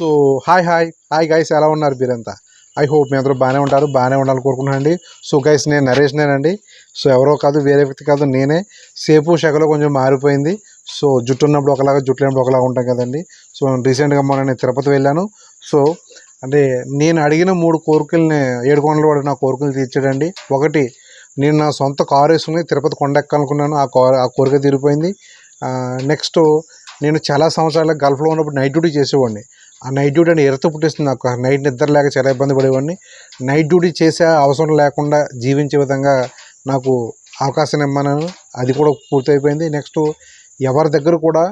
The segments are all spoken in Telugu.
So hi hi. Hi guys ఎలా ఉన్నారు మీరంతా? ఐ హోప్ మీ అందరూ బాగానే ఉంటారు. బాగానే ఉండాలని కోరుకుంటున్నాను సో గైస్ నేను నరేష్ నేనండి. సో ఎవరో కాదు వేరే వ్యక్తి కాదు నేనే. సేపు శకలో కొంచెం మారిపోయింది. సో జుట్టు ఉన్నప్పుడు ఒకలాగా జుట్టు లేనప్పుడు ఒకలాగా ఉంటాం కదండి. సో రీసెంట్గా మొన్న నేను తిరుపతి వెళ్ళాను. సో అంటే నేను అడిగిన మూడు కోరికల్ని ఏడు కొండలు వాడు నా కోరికలు తీర్చాడండి. ఒకటి నేను నా సొంత కారు వేసుకుని తిరుపతి కొండెక్కాలనుకున్నాను ఆ కారు ఆ కోరిక తీరిపోయింది. నెక్స్ట్ నేను చాలా సంవత్సరాల గల్ఫ్లో ఉన్నప్పుడు నైట్ డ్యూటీ చేసేవాడిని. ఆ నైట్ డ్యూటీ అని ఎరత పుట్టేస్తుంది నాకు. నైట్ నిద్ర లేక చాలా ఇబ్బంది పడేవాడిని. నైట్ డ్యూటీ చేసే అవసరం లేకుండా జీవించే విధంగా నాకు అవకాశం ఇమ్మన్నాను. అది కూడా పూర్తయిపోయింది. నెక్స్ట్ ఎవరి దగ్గర కూడా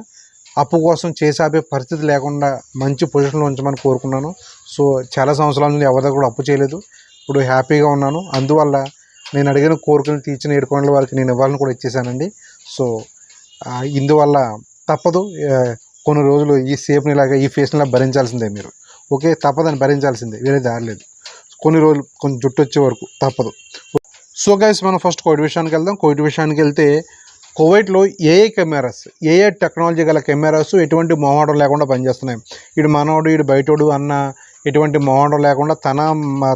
అప్పు కోసం చేసి ఆపే పరిస్థితి లేకుండా మంచి పొజిషన్లో ఉంచమని కోరుకున్నాను. సో చాలా సంవత్సరాల నుండి ఎవరి దగ్గర కూడా అప్పు చేయలేదు. ఇప్పుడు హ్యాపీగా ఉన్నాను. అందువల్ల నేను అడిగిన కోరికలు తీర్చిన ఏడుకొండల వారికి నేను ఇవ్వాలని కూడా ఇచ్చేసానండి సో ఇందువల్ల తప్పదు. కొన్ని రోజులు ఈ సేఫ్ని ఇలాగా ఈ ఫేస్ని భరించాల్సిందే మీరు. ఓకే? తప్పదని భరించాల్సిందే. వేరే దారి లేదు. కొన్ని రోజులు కొంచెం జుట్టు వచ్చే వరకు తప్పదు. సో గైస్ మనం ఫస్ట్ కోవిడ్ విషయానికి వెళ్దాం. కోవిడ్ విషయానికి వెళ్తే కోవైట్లో ఏఏ కెమెరాస్ ఏఏ టెక్నాలజీ గల కెమెరాస్ ఎటువంటి మొహాటం లేకుండా పనిచేస్తున్నాయి. ఇటు మనోడు ఇటు బయటోడు అన్న ఎటువంటి మొహాటం లేకుండా తన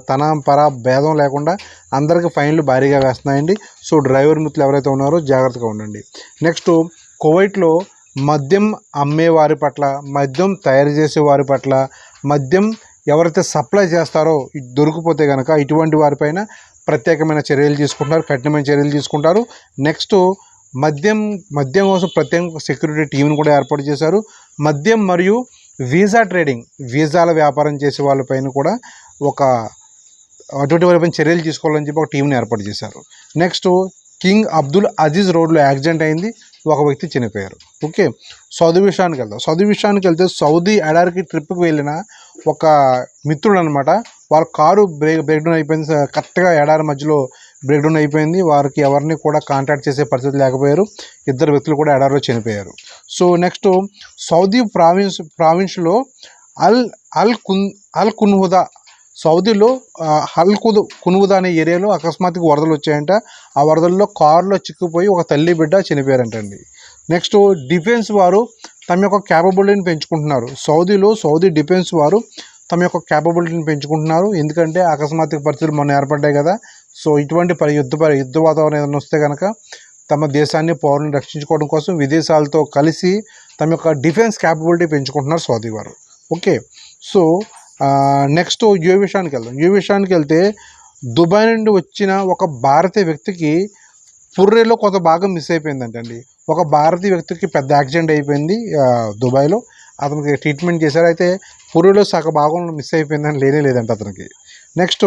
తన పర భేదం లేకుండా అందరికీ ఫైన్లు భారీగా వేస్తున్నాయండి. సో డ్రైవర్ మిత్రులు ఎవరైతే ఉన్నారో జాగ్రత్తగా ఉండండి. నెక్స్ట్ కోవైట్లో మద్యం అమ్మేవారి పట్ల మద్యం తయారు చేసే వారి పట్ల మద్యం ఎవరైతే సప్లై చేస్తారో దొరికిపోతే కనుక ఇటువంటి వారిపైన ప్రత్యేకమైన చర్యలు తీసుకుంటారు కఠినమైన చర్యలు తీసుకుంటారు. నెక్స్ట్ మద్యం మద్యం కోసం ప్రత్యేక సెక్యూరిటీ టీంను కూడా ఏర్పాటు చేశారు. మద్యం మరియు వీసా ట్రేడింగ్ వీసాల వ్యాపారం చేసే వాళ్ళపైన కూడా ఒక అటువంటి వారిపైన చర్యలు తీసుకోవాలని చెప్పి ఒక టీంని ఏర్పాటు చేశారు. నెక్స్ట్ కింగ్ అబ్దుల్ అజీజ్ రోడ్లో యాక్సిడెంట్ అయింది. ఒక వ్యక్తి చనిపోయారు. ఓకే? సౌదీ విషయానికి వెళ్తాం సౌదీ విషయానికి వెళ్తే సౌదీ ఎడారికి ట్రిప్కి వెళ్ళిన ఒక మిత్రుడు అనమాట వాళ్ళ కారు బ్రేక్ బ్రేక్ డౌన్ అయిపోయింది. కరెక్ట్గా ఎడారి మధ్యలో బ్రేక్ డౌన్ అయిపోయింది. వారికి ఎవరిని కూడా కాంటాక్ట్ చేసే పరిస్థితి లేకపోయారు. ఇద్దరు వ్యక్తులు కూడా ఎడారిలో చనిపోయారు. సో నెక్స్ట్ సౌదీ ప్రావిన్స్ ప్రావిన్స్లో అల్ అల్ కున్ అల్ కున్హుదా సౌదీలో హల్ కుదు కునువుదా అనే ఏరియాలో అకస్మాత్తుగా వరదలు వచ్చాయంట. ఆ వరదల్లో కారులో చిక్కుపోయి ఒక తల్లి బిడ్డ చనిపోయారంటండి. నెక్స్ట్ డిఫెన్స్ వారు తమ యొక్క క్యాపబిలిటీని పెంచుకుంటున్నారు. సౌదీలో సౌదీ డిఫెన్స్ వారు తమ యొక్క క్యాపబిలిటీని పెంచుకుంటున్నారు. ఎందుకంటే అకస్మాత్తుగా పరిస్థితులు మొన్న ఏర్పడ్డాయి కదా. సో ఇటువంటి పరి యుద్ధ పరి యుద్ధ వాతావరణం ఏదైనా వస్తే కనుక తమ దేశాన్ని పౌరులను రక్షించుకోవడం కోసం విదేశాలతో కలిసి తమ యొక్క డిఫెన్స్ క్యాపబిలిటీ పెంచుకుంటున్నారు సౌదీ వారు. ఓకే. సో నెక్స్ట్ యూ విషయానికి వెళ్దాం. యూ విషయానికి వెళ్తే దుబాయ్ నుండి వచ్చిన ఒక భారతీయ వ్యక్తికి పుర్రెలో కొంత భాగం మిస్ అయిపోయిందంటండి. ఒక భారతీయ వ్యక్తికి పెద్ద యాక్సిడెంట్ అయిపోయింది దుబాయ్లో. అతనికి ట్రీట్మెంట్ చేశారు. అయితే పుర్రెలో సగ భాగం మిస్ అయిపోయిందని లేనే లేదంట అతనికి. నెక్స్ట్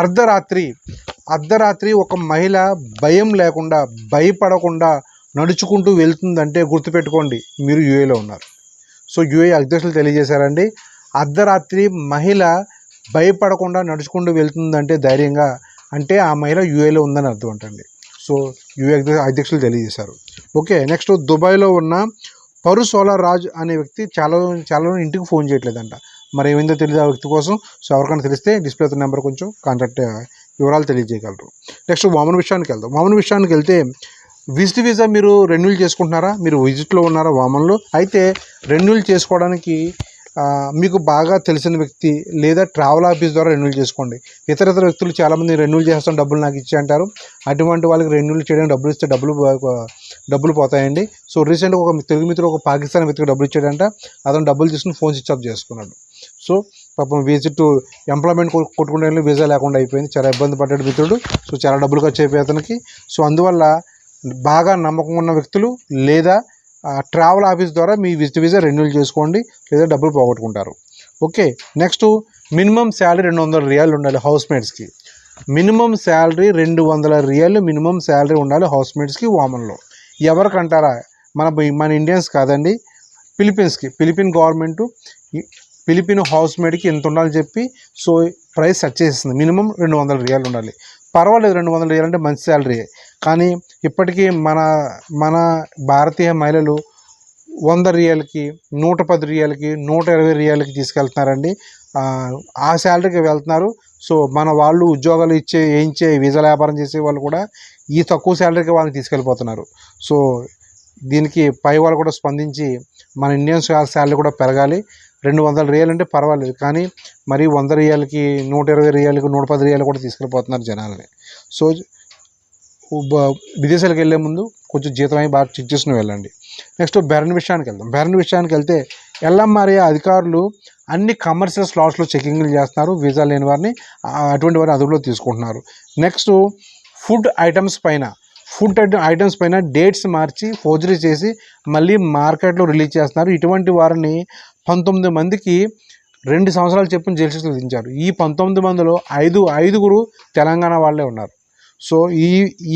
అర్ధరాత్రి. అర్ధరాత్రి ఒక మహిళ భయం లేకుండా భయపడకుండా నడుచుకుంటూ వెళ్తుందంటే గుర్తుపెట్టుకోండి మీరు యూఏలో ఉన్నారు. సో యూఏ అధ్యక్షులు తెలియజేశారండి. అర్ధరాత్రి మహిళ భయపడకుండా నడుచుకుంటూ వెళ్తుందంటే ధైర్యంగా అంటే ఆ మహిళ యూఏలో ఉందని అర్థం అంటండి. సో యూఏ అధ్యక్షులు తెలియజేశారు. ఓకే నెక్స్ట్ దుబాయ్లో ఉన్న పరు సోలార్ రాజ్ అనే వ్యక్తి చాలా చాలా ఇంటికి ఫోన్ చేయట్లేదంట. మరి ఏమైందో తెలియదు ఆ వ్యక్తి కోసం. సో ఎవరికైనా తెలిస్తే డిస్ప్లే అవుతున్న నెంబర్ కొంచెం కాంటాక్ట్ వివరాలు తెలియజేయగలరు. నెక్స్ట్ వామన్ విషయానికి వెళ్దాం. వామన్ విషయానికి వెళ్తే విజిట్ వీసా మీరు రెన్యూల్ చేసుకుంటున్నారా? మీరు విజిట్లో ఉన్నారా వామన్లో? అయితే రెన్యూల్ చేసుకోవడానికి మీకు బాగా తెలిసిన వ్యక్తి లేదా ట్రావెల్ ఆఫీస్ ద్వారా రెన్యూల్ చేసుకోండి. ఇతర ఇతర వ్యక్తులు చాలామంది రెన్యూల్ చేస్తాం డబ్బులు నాకు ఇచ్చి అంటారు. అటువంటి వాళ్ళకి రెన్యూల్ చేయడానికి డబ్బులు ఇస్తే డబ్బులు డబ్బులు పోతాయండి. సో రీసెంట్గా ఒక తెలుగు మిత్రుడు ఒక పాకిస్తాన్ వ్యక్తికి డబ్బులు ఇచ్చాడంట. అతను డబ్బులు తీసుకుని ఫోన్ స్విచ్ ఆఫ్ చేసుకున్నాడు. సో పాపం విజిట్ ఎంప్లాయ్మెంట్ కొట్టుకునే వీసా లేకుండా అయిపోయింది. చాలా ఇబ్బంది పడ్డాడు మిత్రుడు. సో చాలా డబ్బులు ఖర్చు అయిపోయి అతనికి. సో అందువల్ల బాగా నమ్మకం ఉన్న వ్యక్తులు లేదా ట్రావెల్ ఆఫీస్ ద్వారా మీ విజిట్ వీసా రెన్యూల్ చేసుకోండి లేదా డబ్బులు పోగొట్టుకుంటారు. ఓకే నెక్స్ట్ మినిమం శాలరీ రెండు వందల రియాలు ఉండాలి హౌస్ మేట్స్కి మినిమం శాలరీ రెండు వందల రియాలు మినిమం శాలరీ ఉండాలి హౌస్ మేట్స్కి వామన్లో ఎవరికంటారా? మన మన ఇండియన్స్ కాదండి ఫిలిపీన్స్కి ఫిలిపిన్ గవర్నమెంట్ ఫిలిపిన్ హౌస్ మేడ్కి ఎంత ఉండాలని చెప్పి సో ప్రైస్ సెట్ చేసేసింది. మినిమం రెండు వందల రియాలు ఉండాలి. పర్వాలేదు రెండు వందల రియాలు అంటే మంచి శాలరీ కానీ ఇప్పటికీ మన మన భారతీయ మహిళలు వంద రియల్కి నూట పది రియల్కి నూట ఇరవై రియల్కి తీసుకెళ్తున్నారండి. ఆ, శాలరీకి వెళ్తున్నారు. సో మన వాళ్ళు ఉద్యోగాలు ఇచ్చే వేయించే వీసా వ్యాపారం చేసే వాళ్ళు కూడా ఈ తక్కువ శాలరీకి వాళ్ళని తీసుకెళ్ళిపోతున్నారు. సో దీనికి పై వాళ్ళు కూడా స్పందించి మన ఇండియన్స్ శాలరీ కూడా పెరగాలి. రెండు వందల రియల్ అంటే పర్వాలేదు. కానీ మరి వంద రియల్కి నూట ఇరవై రియల్కి నూట పది రియల్ కూడా తీసుకెళ్ళిపోతున్నారు జనాలని. సో విదేశాలకు వెళ్ళే ముందు కొంచెం జీతం అయి బాగా చెక్ చేసుకుని వెళ్ళండి. నెక్స్ట్ బెరన్ విషయానికి వెళ్దాం. బెరన్ విషయానికి వెళ్తే ఎల్ఎంఆర్ఏ అధికారులు అన్ని కమర్షియల్ స్లాట్స్లో చెకింగ్లు చేస్తున్నారు. వీసా లేని వారిని అటువంటి వారిని అదుపులో తీసుకుంటున్నారు. నెక్స్ట్ ఫుడ్ ఐటమ్స్ పైన ఫుడ్ ఐటమ్స్ పైన డేట్స్ మార్చి ఫోర్జరీ చేసి మళ్ళీ మార్కెట్లో రిలీజ్ చేస్తున్నారు. ఇటువంటి వారిని పంతొమ్మిది మందికి రెండు సంవత్సరాలు చెప్పిన జైలు శిక్షలు విధించారు. ఈ పంతొమ్మిది మందిలో ఐదు ఐదుగురు తెలంగాణ వాళ్ళే ఉన్నారు. సో ఈ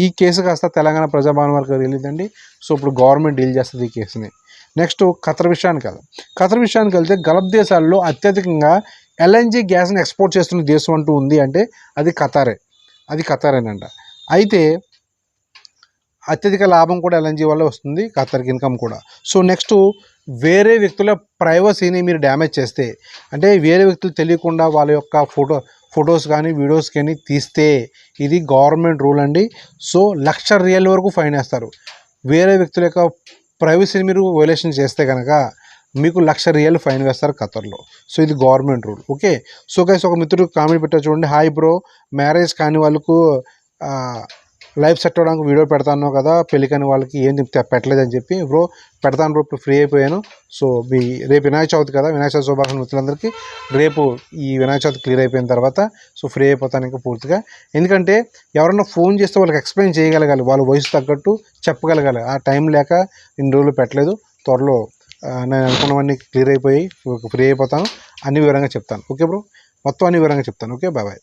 ఈ కేసు కాస్త తెలంగాణ ప్రజాభవన్ వరకు వెళ్ళిందండి. సో ఇప్పుడు గవర్నమెంట్ డీల్ చేస్తుంది ఈ కేసుని. నెక్స్ట్ ఖతర్ విషయానికి వెళ్దాం. ఖతర్ విషయానికి వెళ్తే గల్ఫ్ దేశాల్లో అత్యధికంగా ఎల్ఎన్జి గ్యాస్ని ఎక్స్పోర్ట్ చేస్తున్న దేశం అంటూ ఉంది అంటే అది ఖతారే. అది ఖతారేనంట. అయితే అత్యధిక లాభం కూడా ఎల్ఎన్జి వల్ల వస్తుంది ఖతర్కి ఇన్కమ్ కూడా. సో నెక్స్ట్ వేరే వ్యక్తుల ప్రైవసీని మీరు డ్యామేజ్ చేస్తే అంటే వేరే వ్యక్తులు తెలియకుండా వాళ్ళ యొక్క ఫోటో ఫొటోస్ కానీ వీడియోస్ కానీ తీస్తే ఇది గవర్నమెంట్ రూల్ అండి. సో లక్ష రియల్ వరకు ఫైన్ వేస్తారు. వేరే వ్యక్తుల యొక్క ప్రైవసీని మీరు వైలేషన్ చేస్తే కనుక మీకు లక్ష రియల్ ఫైన్ వేస్తారు ఖతర్లో సో ఇది government rule. Okay? So guys ఒక మిత్రుడు కామెంట్ పెట్టారు చూడండి. హాయ్ బ్రో మ్యారేజ్ కాని వాళ్ళకు లైఫ్ సెట్ అవ్వడానికి వీడియో పెడతాను కదా పెళ్ళికని వాళ్ళకి ఏం చెప్తే పెట్టలేదని చెప్పి బ్రో పెడతాను బ్రో ఫ్రీ అయిపోయాను. సో మీ రేపు వినాయక చవితి కదా వినాయక చవితి శుభాకాంక్షలు మిత్రులందరికీ. రేపు ఈ వినాయక చవితి క్లియర్ అయిపోయిన తర్వాత సో ఫ్రీ అయిపోతాను ఇంకా పూర్తిగా. ఎందుకంటే ఎవరన్నా ఫోన్ చేస్తే వాళ్ళకి ఎక్స్ప్లెయిన్ చేయగలగాలి వాళ్ళ వయసు తగ్గట్టు చెప్పగలగాలి. ఆ టైం లేక ఇన్ని రోజులు పెట్టలేదు త్వరలో నేను అనుకున్నవన్నీ క్లియర్ అయిపోయి ఫ్రీ అయిపోతాను. అన్ని వివరంగా చెప్తాను. Okay bro? మొత్తం అన్ని వివరంగా చెప్తాను. ఓకే? Bye bye.